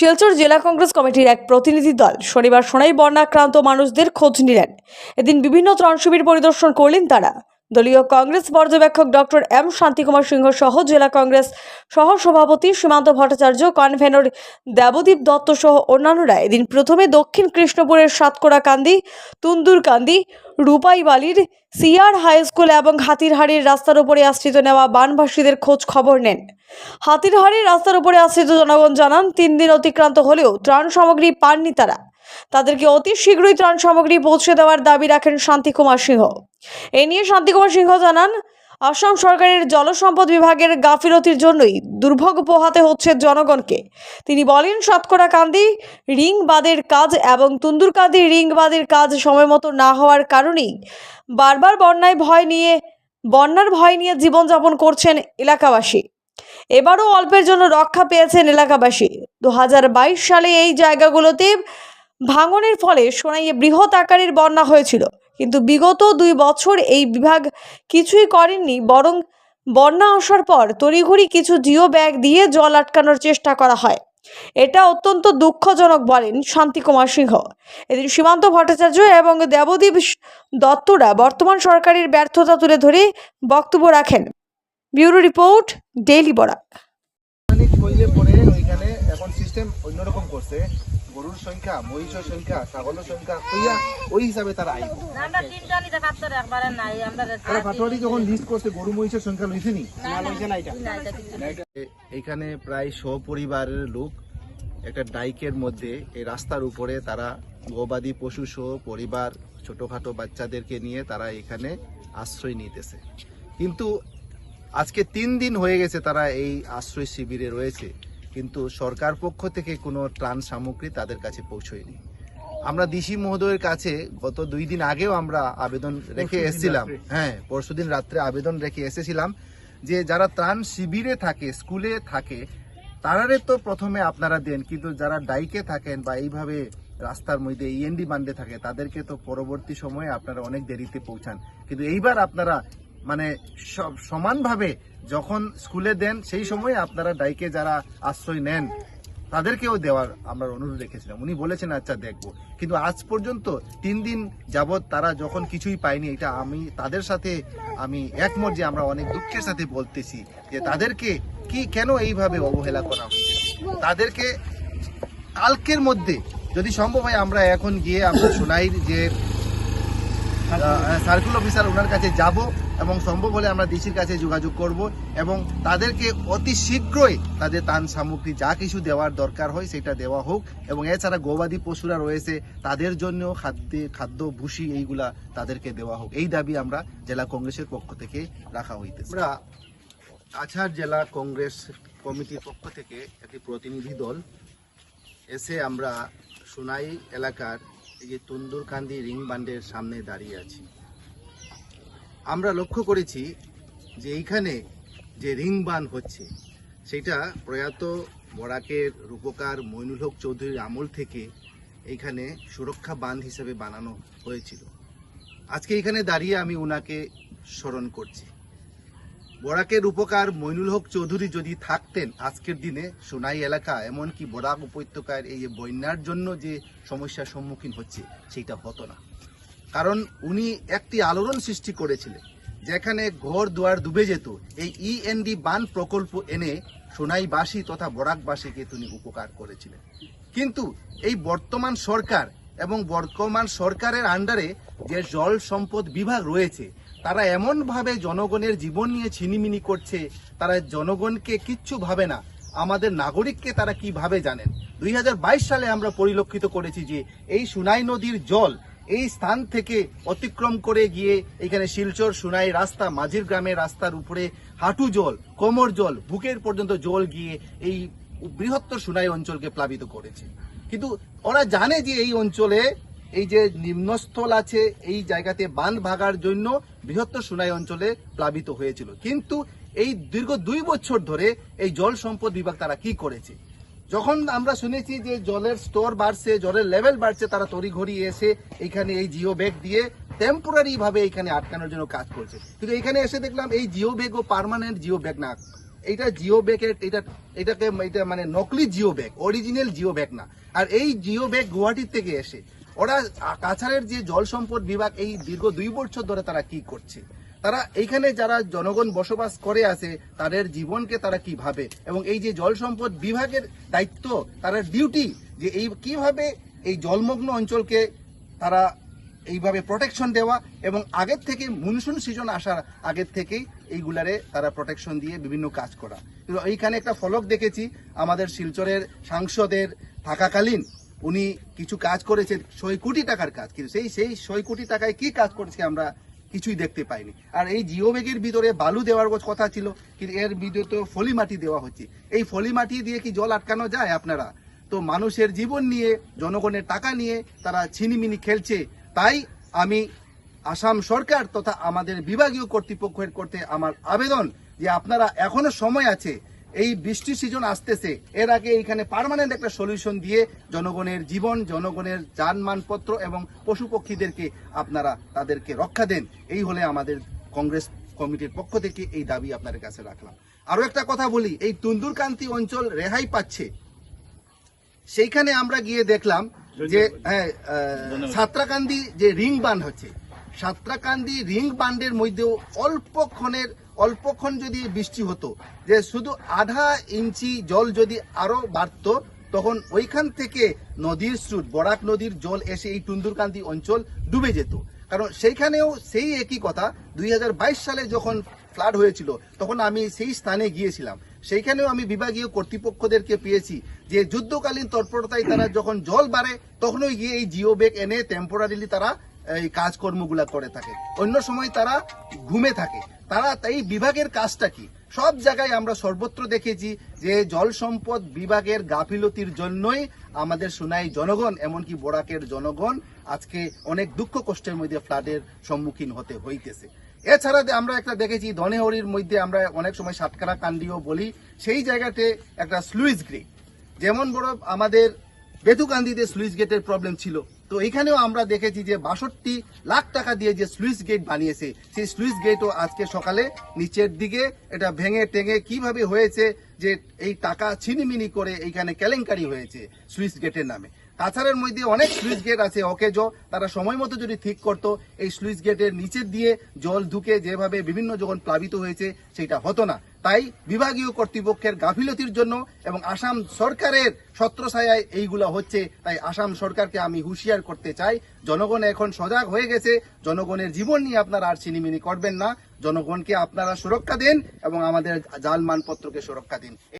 শিলচর জেলা কংগ্রেস কমিটির এক প্রতিনিধি দল শনিবার সোনাই বন্যাক্রান্ত মানুষদের খোঁজ নিলেন। এদিন বিভিন্ন ত্রাণ শিবির পরিদর্শন করলেন তারা। দলীয় কংগ্রেস পর্যবেক্ষক ডক্টর এম শান্তিকুমার সিংহ সহ জেলা কংগ্রেস সহ সভাপতি সীমান্ত ভট্টাচার্য, কনভেনর দেবদীপ দত্ত সহ অন্যান্যরা এদিন প্রথমে দক্ষিণ কৃষ্ণপুরের সাতকোড়া কান্দি, তুন্দুর কান্দি, রূপাইবালির সিআর হাই স্কুল এবং হাতিরহাড়ির রাস্তার উপরে আশ্রিত নেওয়া বানভাসীদের খোঁজ খবর নেন। হাতিরহাড়ির রাস্তার উপরে আশ্রিত জনগণ জানান, তিন দিন অতিক্রান্ত হলেও ত্রাণ সামগ্রী পাননি তারা। তাদেরকে অতি শীঘ্রই ত্রাণ সামগ্রী পৌঁছে দেওয়ার দাবি রাখেন শান্তিকুমার সিংহ। এ নিয়ে শান্তিকুমার সিংহ জানান, আসাম সরকারের জলসম্পদ বিভাগের গাফিলতির জন্যই দুর্ভোগ পোহাতে হচ্ছে জনগণকে। তিনি বলেন, শতকরা কান্দি রিং বাঁধের কাজ এবং তুন্দুরকান্দি রিং বাঁধের কাজ সময় মতো না হওয়ার কারণেই বারবার বন্যায় ভয় নিয়ে, বন্যার ভয় নিয়ে জীবনযাপন করছেন এলাকাবাসী। এবারও অল্পের জন্য রক্ষা পেয়েছেন এলাকাবাসী। দু হাজার বাইশ সালে এই জায়গাগুলোতে ভাঙনের ফলে সোনাইয়ে বৃহৎ আকারের বন্যা হয়েছিল। কিন্তু বিগত দুই বছর এই বিভাগ কিছুই করেননি, বরং বন্যা আসার পর তড়িঘড়ি কিছু জিও ব্যাগ দিয়ে জল আটকানোর চেষ্টা করা হয়। এটা অত্যন্ত দুঃখজনক বলেন শান্তিকুমার সিংহ। এদিন সীমান্ত ভট্টাচার্য এবং দেবদীপ দত্তরা বর্তমান সরকারের ব্যর্থতা তুলে ধরে বক্তব্য রাখেন। ব্যুরো রিপোর্ট, ডেইলি বরাক অনেক কইলে পরে ওইখানে এখন সিস্টেম অন্যরকম করছে গরুর সংখ্যা মহিষের সংখ্যা ছাগলের সংখ্যা কইয়া ওই হিসাবে তারা আইব আমরা তিনটা নিতে পারতাম একবারে নাই আমরা তারা পাটোয়ারি যখন লিস্ট করছে গরু মহিষের সংখ্যা লইছে নি? এখানে প্রায় সপরিবারের লোক একটা ডাইকের মধ্যে এই রাস্তার উপরে তারা গবাদি পশু সহ পরিবার ছোটখাটো বাচ্চাদেরকে নিয়ে তারা এখানে আশ্রয় নিতেছে। কিন্তু আজকে তিন দিন হয়ে গেছে তারা এই আশ্রয় শিবিরে রয়েছে। কিন্তু সরকার পক্ষ থেকে কোনো ত্রাণ সামগ্রী তাদের কাছে পৌঁছয়নি। আমরা দিশি মহোদয়ের কাছে গত দুই দিন আগেও আমরা আবেদন রেখে এসেছিলাম। হ্যাঁ পরশুদিন রাত্রে আবেদন রেখে এসেছিলাম যে যারা ত্রাণ শিবিরে থাকে স্কুলে থাকে তারারে তো প্রথমে আপনারা দেন কিন্তু যারা ডাইকে থাকেন বা এইভাবে রাস্তার মধ্যে ইএনডি বান্ডে থাকে তাদেরকে তো পরবর্তী সময়ে আপনারা অনেক দেরিতে পৌঁছান। কিন্তু এইবার আপনারা মানে সব সমানভাবে যখন স্কুলে দেন, সেই সময় আপনারা ডাইকে যারা আশ্রয় নেন, তাদেরকেও দেওয়ার আমরা অনুরোধ রেখেছিলাম। উনি বলেছেন আচ্ছা দেখব। কিন্তু আজ পর্যন্ত তিন দিন যাবৎ তারা যখন কিছুই পায়নি, এটা আমি, তাদের সাথে আমি একমত যে আমরা অনেক দুঃখের সাথে বলতেছি যে তাদেরকে কি, কেন এইভাবে অবহেলা করা হচ্ছে তাদেরকে কালকের মধ্যে যদি সম্ভব হয়, আমরা এখন গিয়ে আমরা সোনাইর যে সার্কেল অফিসার ওনার কাছে যাব এবং সম্ভব হলে আমরা ডিসির কাছে যোগাযোগ করব এবং তাদেরকে অতি শীঘ্রই তাদের তান সামগ্রী যা কিছু দেওয়ার দরকার হয় সেটা দেওয়া হোক এবং এছাড়া গবাদি পশুরা রয়েছে, তাদের জন্য খাদ্য খাদ্য ভুসি এইগুলা তাদেরকে দেওয়া হোক। এই দাবি আমরা জেলা কংগ্রেসের পক্ষ থেকে রাখা হইতেছে। আমরা কাছাড় জেলা কংগ্রেস কমিটির পক্ষ থেকে একটি প্রতিনিধি দল এসে আমরা সোনাই এলাকার এই যে তুন্দুরকান্দি রিং বান্ডের সামনে দাঁড়িয়ে আছি। আমরা লক্ষ্য করেছি যে এইখানে যে রিং বান হচ্ছে, সেটা প্রয়াত বরাকের রূপকার মইনুল হক চৌধুরীর আমল থেকে এইখানে সুরক্ষা বাঁধ হিসেবে বানানো হয়েছিল। আজকে এখানে দাঁড়িয়ে আমি ওনাকে স্মরণ করছি। বরাকের উপকার মইনুল হক চৌধুরী যদি থাকতেন, আজকের দিনে সোনাই এলাকা, এমনকি বরাক উপত্যকার এই বন্যার জন্য যে সমস্যার সম্মুখীন হচ্ছে সেটা হতো না। কারণ উনি একটি আলোড়ন সৃষ্টি করেছিলেন, যেখানে ঘর দুয়ার ডুবে যেত। এই ইএনডি বান প্রকল্প এনে সোনাইবাসী তথা বরাকবাসীকে তিনি উপকার করেছিলেন। কিন্তু এই বর্তমান সরকার এবং বর্তমান সরকারের আন্ডারে যে জল সম্পদ বিভাগ রয়েছে তারা এমনভাবে জনগণের জীবন নিয়ে ছিনিমিনি করছে, তারা জনগণকে কিচ্ছু ভাবে না। আমাদের নাগরিককে তারা কীভাবে জানেন? দুই হাজার বাইশ সালে আমরা পরিলক্ষিত করেছি যে, এই সুনাই নদীর জল এই স্থান থেকে অতিক্রম করে গিয়ে এখানে শিলচর সুনাই রাস্তা, মাঝির গ্রামের রাস্তার উপরে হাঁটু জল, কোমর জল, বুকের পর্যন্ত জল গিয়ে এই বৃহত্তর সুনাই অঞ্চলকে প্লাবিত করেছে। কিন্তু ওরা জানে যে এই অঞ্চলে এই যে নিম্নস্থল আছে, এই জায়গাতে বাঁধ ভাগার জন্য বৃহত্তর সুনাই অঞ্চলে প্লাবিত হয়েছিল। কিন্তু এই দীর্ঘ দুই বছর ধরে এই জল সম্পদ বিভাগ তারা কি করেছে? যখন আমরা শুনেছি যে জলের স্তর বাড়ছে, জলের লেভেল বাড়ছে, তারা তড়িঘড়ি এসে এখানে এই জিও ব্যাগ দিয়ে টেম্পোরারি ভাবে এখানে আটকানোর জন্য কাজ করছে। কিন্তু এখানে এসে দেখলাম এই জিও ব্যাগ ও পার্মানেন্ট জিও ব্যাগ না। এইটা জিও ব্যাগের এটা এটাকে এটা মানে নকলি geo bag original geo bag না। আর এই জিও ব্যাগ গুয়াহাটির থেকে এসে ওরা কাছাড়ের যে জল সম্পদ বিভাগ এই দীর্ঘ দুই বছর ধরে তারা কি করছে? তারা এইখানে যারা জনগণ বসবাস করে আছে, তাদের জীবনকে তারা কি ভাবে? এবং এই যে জল সম্পদ বিভাগের দায়িত্ব, তারা ডিউটি যে এই কীভাবে এই জলমগ্ন অঞ্চলকে তারা এইভাবে প্রোটেকশন দেওয়া এবং আগের থেকে মনসুন সিজন আসার আগের থেকেই এইগুলারে তারা প্রোটেকশন দিয়ে বিভিন্ন কাজ করা। এইখানে একটা ফলক দেখেছি, আমাদের শিলচরের সাংসদের থাকাকালীন উনি কিছু কাজ করেছেন, ছয় কোটি টাকার কাজ, কিন্তু সেই সেই ছয় কোটি টাকায় কি কাজ করেছে আমরা কিছুই দেখতে পাইনি। আর এই জিও ব্যাগের ভিতরে বালু দেওয়ার কথা ছিল, কিন্তু এর ভিতরে তো ফলি মাটি দেওয়া হচ্ছে। এই ফলি মাটি দিয়ে কি জল আটকানো যায় আপনারা? তো মানুষের জীবন নিয়ে, জনগণের টাকা নিয়ে তারা ছিনিমিনি খেলছে। তাই আমি আসাম সরকার তথা আমাদের বিভাগীয় কর্তৃপক্ষের করতে আমার আবেদন যে আপনারা এখনও সময় আছে এই বৃষ্টি সিজন আসতেছে। এর আগে এইখানে পার্মানেন্ট একটা সলিউশন দিয়ে জনগণের জীবন জনগণের যানমানপত্র এবং পশু পক্ষীদেরকে আপনারা তাদেরকে রক্ষা দেন। এই হলে আমাদের কংগ্রেস কমিটির পক্ষ থেকে এই দাবি আপনাদের কাছে রাখলাম। আরও একটা কথা বলি এই তুন্দুরকান্তি অঞ্চল রেহাই পাচ্ছে। সেইখানে আমরা গিয়ে দেখলাম যে হ্যাঁ সাতরাকান্দি যে রিং বাঁধ হচ্ছে সাতরাকান্দি রিং বান্ডের মধ্যেও অল্পক্ষণের অল্পক্ষণ যদি বৃষ্টি হতো, যে শুধু আধা ইঞ্চি জল যদি আরও বাড়তো, তখন ওইখান থেকে নদীর স্রোত, বরাক নদীর জল এসে এই টুন্দুরকান্দি অঞ্চল ডুবে যেত। কারণ সেইখানেও সেই একই কথা, দুই হাজার বাইশ সালে যখন ফ্লাড হয়েছিল, তখন আমি সেই স্থানে গিয়েছিলাম। সেইখানেও আমি বিভাগীয় কর্তৃপক্ষদেরকে পেয়েছি যে যুদ্ধকালীন তৎপরতায় তারা যখন জল বাড়ে, তখনই গিয়ে এই জিও ব্যাগ এনে টেম্পোরারিলি তারা এই কাজকর্মগুলা করে থাকে। অন্য সময় তারা ঘুমে থাকে। তারা এই বিভাগের কাজটা কি? সব জায়গায় আমরা সর্বত্র দেখেছি যে জল সম্পদ বিভাগের গাফিলতির জন্যই আমাদের সোনাই জনগণ, এমনকি বোরাকের জনগণ আজকে অনেক দুঃখ কষ্টের মধ্যে ফ্লাডের সম্মুখীন হতে হইতেছে। এছাড়া আমরা একটা দেখেছি, ধনেহরির মধ্যে আমরা অনেক সময় সাতকারা কান্ডিও বলি, সেই জায়গাতে একটা স্লুইস গ্রেট। যেমন বড় আমাদের বেতুকান্দিতে স্লুইস গেটের প্রবলেম ছিল। তো এখানেও আমরা দেখেছি যে বাষট্টি লাখ টাকা দিয়ে যে স্লুইস গেট বানিয়েছে, সেই স্লুইস গেটও আজকে সকালে নিচের দিকে এটা ভেঙে টেঙে কীভাবে হয়েছে যে এই টাকা ছিনিমিনি করে এইখানে কেলেঙ্কারি হয়েছে স্লুইস গেটের নামে। কাছাড়ের মধ্যে অনেক স্লুইস গেট আছে, অকেজ, তারা সময় মতো যদি ঠিক করতো, এই স্লুইস গেটের নিচের দিয়ে জল ঢুকে যেভাবে বিভিন্ন যখন প্লাবিত হয়েছে সেটা হতো না। তাই বিভাগীয় কর্তৃপক্ষের গাফিলতির জন্য এবং আসাম সরকারের ছত্রছায়ায় এইগুলো হচ্ছে। তাই আসাম সরকারকে আমি হুঁশিয়ার করতে চাই। জনগণ এখন সজাগ হয়ে গেছে। জনগণের জীবন নিয়ে আপনারা আর চিনিমিনি করবেন না। জনগণকে আপনারা সুরক্ষা দিন এবং আমাদের জাল মানপত্রকে সুরক্ষা দিন।